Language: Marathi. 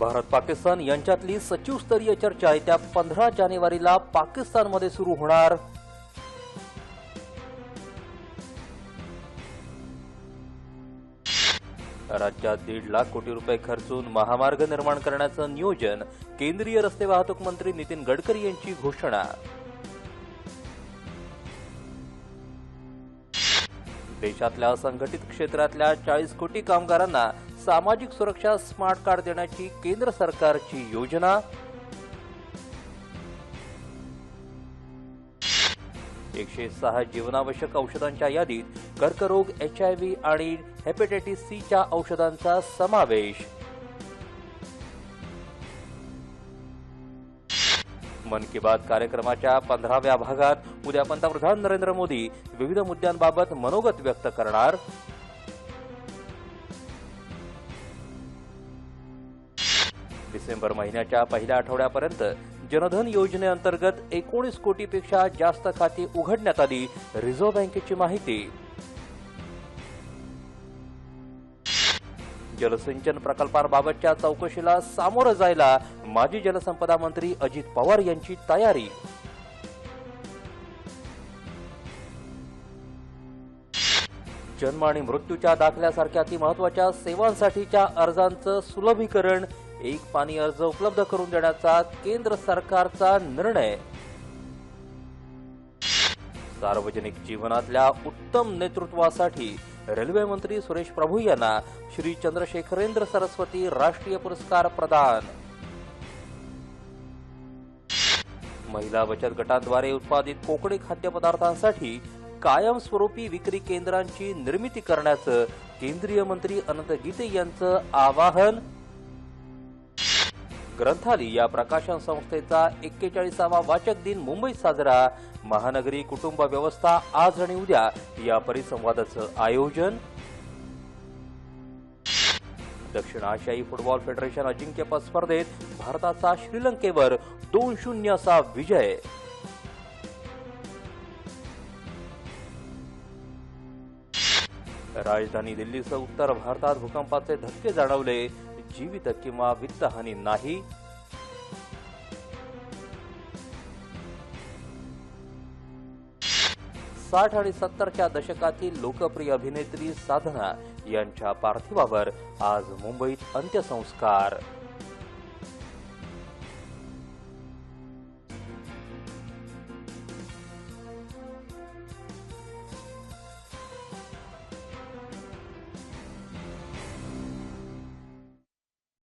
भारत पाकिस्तान यांच्यातली सचिवस्तरीय चर्चा येत्या पंधरा जानेवारीला पाकिस्तानमध्ये सुरू होणार. राज्यात दीड लाख कोटी रुपये खर्चून महामार्ग निर्माण करण्याचं नियोजन केंद्रीय रस्ते वाहतूक मंत्री नितीन गडकरी यांची घोषणा. देशातल्या असंघटित क्षेत्रातल्या चाळीस कोटी कामगारांना सामाजिक सुरक्षा स्मार्ट कार्ड देण्याची केंद्र सरकारची योजना. एकशे सहा जीवनावश्यक औषधांच्या यादीत कर्करोग एचआयव्ही आणि हेपेटायटिस सीच्या औषधांचा समावेश. मन की बात कार्यक्रमाच्या पंधराव्या भागात उद्या पंतप्रधान नरेंद्र मोदी विविध मुद्द्यांबाबत मनोगत व्यक्त करणार. डिसेंबर महिन्याच्या पहिल्या आठवड्यापर्यंत जनधन योजनेअंतर्गत एकोणीस कोटीपेक्षा जास्त खाती उघडण्यात आली. रिझर्व्ह बँकेची माहिती. जलसिंचन प्रकल्पांबाबतच्या चौकशीला सामोरं जायला माजी जलसंपदा मंत्री अजित पवार यांची तयारी. जन्म आणि मृत्यूच्या दाखल्यासारख्या ती महत्त्वाच्या सेवांसाठीच्या अर्जांचं सुलभीकरण एक पाणी अर्ज उपलब्ध करून देण्याचा केंद्र सरकारचा निर्णय. सार्वजनिक जीवनातल्या उत्तम नेतृत्वासाठी रेल्वे मंत्री सुरेश प्रभू यांना श्री चंद्रशेखरेंद्र सरस्वती राष्ट्रीय पुरस्कार प्रदान. महिला बचत गटांद्वारे उत्पादित कोकणी खाद्यपदार्थांसाठी कायमस्वरूपी विक्री केंद्रांची निर्मिती करण्याचं केंद्रीय मंत्री अनंत गीते यांचं आवाहन ग्रंथाली या प्रकाशन संस्थेचा एक्केचाळीसावा वाचक दिन मुंबईत साजरा. महानगरी कुटुंब व्यवस्था आज आणि उद्या या परिसंवादाचं आयोजन. दक्षिण आशियाई फुटबॉल फेडरेशन अजिंक्यपद स्पर्धेत भारताचा श्रीलंकेवर दोन शून्य असा विजय. राजधानी दिल्लीसह उत्तर भारतात भूकंपाचे धक्के जाणवले. जीवित किंवा वित्तहानी नाही साठ आणि सत्तरच्या दशकातील लोकप्रिय अभिनेत्री साधना यांच्या पार्थिवावर आज मुंबईत अंत्यसंस्कार